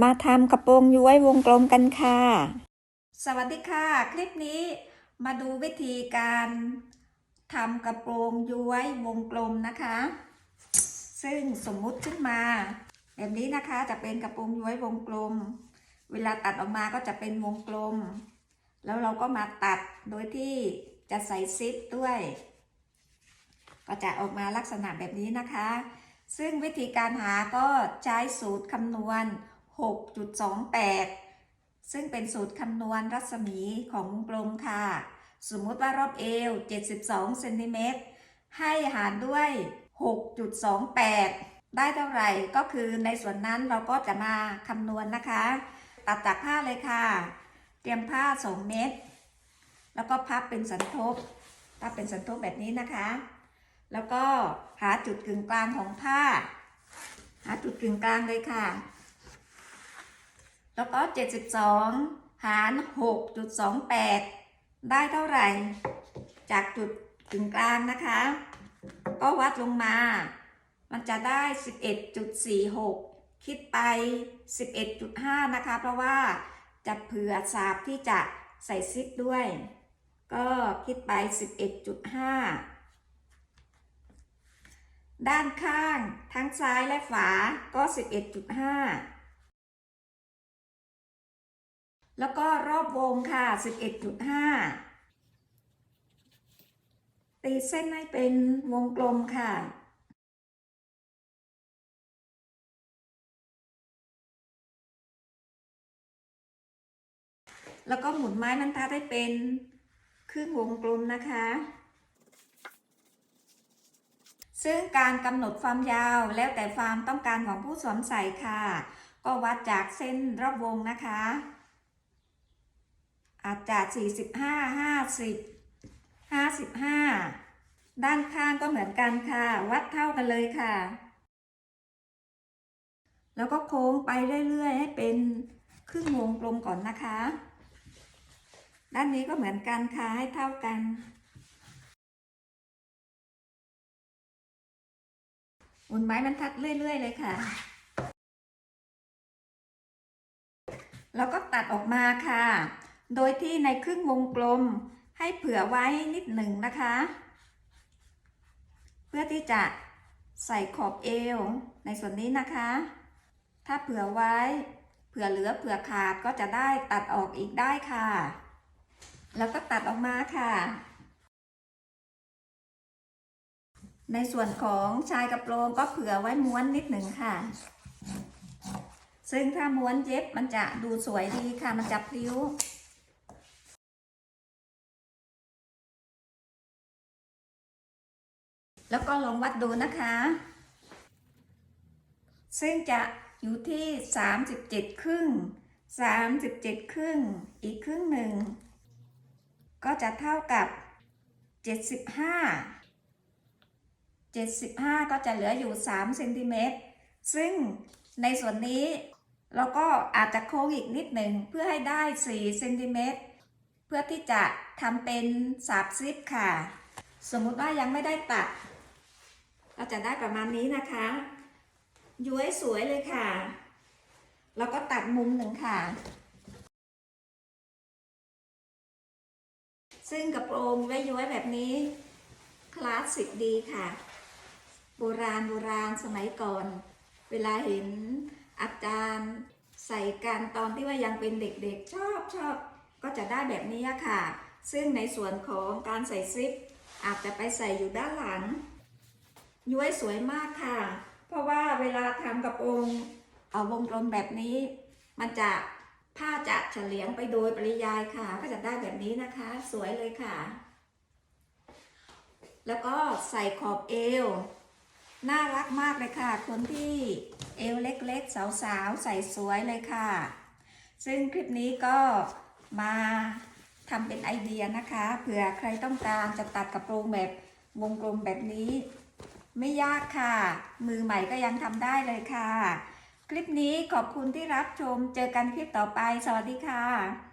มาทำกระโปรงย้วยวงกลมกันค่ะ สวัสดีค่ะ คลิปนี้มาดูวิธีการทำกระโปรงย้วยวงกลมนะคะ ซึ่งสมมุติขึ้นมา แบบนี้นะคะจะเป็นกระโปรงย้วยวงกลม เวลาตัดออกมาก็จะเป็นวงกลม แล้วเราก็มาตัดโดยที่จะใส่ซิปด้วย ก็จะออกมาลักษณะแบบนี้นะคะ ซึ่งวิธีการหาก็ใช้สูตรคำนวณ 6.28 ซึ่งเป็นสูตรคำนวณรัศมีของวงกลมค่ะ สมมติว่ารอบเอว 72เซนติเมตรให้หารด้วย 6.28 ได้เท่าไหร่ก็คือในส่วนนั้นเราก็จะมาคำนวณนะคะ ตัดจากผ้าเลยค่ะ เตรียมผ้า 2 เมตรแล้วก็พับเป็นสันทบพับเป็นสันทบแบบนี้นะคะ แล้วก็หาจุดกึ่งกลางของผ้า หาจุดกึ่งกลางเลยค่ะ แล้วก็ 72 หาร 6.28 ได้เท่าไหร่ จากจุดกึ่งกลางนะคะ ก็วัดลงมา มันจะได้ 11.46 คิดไป 11.5 นะคะ เพราะว่าจะเผื่อสาบที่จะใส่ซิปด้วย ก็คิดไป 11.5 ด้านข้างทั้งซ้ายและฝาก็ 11.5 แล้วก็รอบวงค่ะ 11.5 ตีเส้นให้เป็นวงกลมค่ะ แล้วก็หมุนไม้บรรทัดให้เป็นครึ่งวงกลมนะคะ ซึ่งการกำหนดความยาวแล้วแต่ความต้องการของผู้สวมใส่ค่ะ ก็วัดจากเส้นรอบวงนะคะ อาจจะ45 50 55ด้านข้างก็เหมือนกันค่ะ วัดเท่ากันเลยค่ะ แล้วก็โค้งไปเรื่อยๆ ให้เป็นครึ่งวงกลมก่อนนะคะ ด้านนี้ก็เหมือนกันค่ะ ให้เท่ากันหมุนไม้บรรทัดเรื่อย ๆ เลยค่ะ แล้วก็ตัดออกมาค่ะ โดยที่ในครึ่งวงกลมให้เผื่อไว้นิดหนึ่งนะคะ เพื่อที่จะใส่ขอบเอวในส่วนนี้นะคะ ถ้าเผื่อไว้ เผื่อเหลือเผื่อขาดก็จะได้ตัดออกอีกได้ค่ะ แล้วก็ตัดออกมาค่ะ ในส่วนของชายกระโปรงก็เผื่อไว้ม้วนนิดหนึ่งค่ะ ซึ่งถ้าม้วนเย็บมันจะดูสวยดีค่ะ มันจะพลิ้ว แล้วก็ลองวัดดูนะคะ ซึ่งจะอยู่ที่ 37 ครึ่ง 37 ครึ่ง อีกครึ่งหนึ่ง ก็จะเท่ากับ 75 75 ก็จะเหลืออยู่ 3 เซนติเมตร ซึ่งในส่วนนี้เราก็อาจจะโค้งอีกนิดหนึ่งเพื่อให้ได้ 4 เซนติเมตร เพื่อที่จะทำเป็นสาบซิปค่ะ สมมุติว่ายังไม่ได้ตัด ก็จะได้ประมาณนี้นะคะ ย้วยสวยเลยค่ะ แล้วก็ตัดมุมหนึ่งค่ะ ซึ่งกระโปรงไว้ย้วยแบบนี้ คลาสสิกดีค่ะ โบราณโบราณสมัยก่อน เวลาเห็นอาจารย์ใส่กันตอนที่ว่ายังเป็นเด็กๆชอบชอบก็จะได้แบบนี้ค่ะ ซึ่งในส่วนของการใส่ซิปอาจจะไปใส่อยู่ด้านหลัง ย้วยสวยมากค่ะ เพราะว่าเวลาทำกระโปรงเอาวงกลมแบบนี้ มันจะผ้าจะเฉลียงไปโดยปริยายค่ะ ก็จะได้แบบนี้นะคะ สวยเลยค่ะ แล้วก็ใส่ขอบเอว น่ารักมากเลยค่ะ คนที่เอวเล็กๆ สาวๆ ใส่สวยเลยค่ะ ซึ่งคลิปนี้ก็มาทำเป็นไอเดียนะคะ เผื่อใครต้องการจะตัดกระโปรงแบบวงกลมแบบนี้ ไม่ยากค่ะ มือใหม่ก็ยังทำได้เลยค่ะ คลิปนี้ขอบคุณที่รับชม เจอกันคลิปต่อไป สวัสดีค่ะ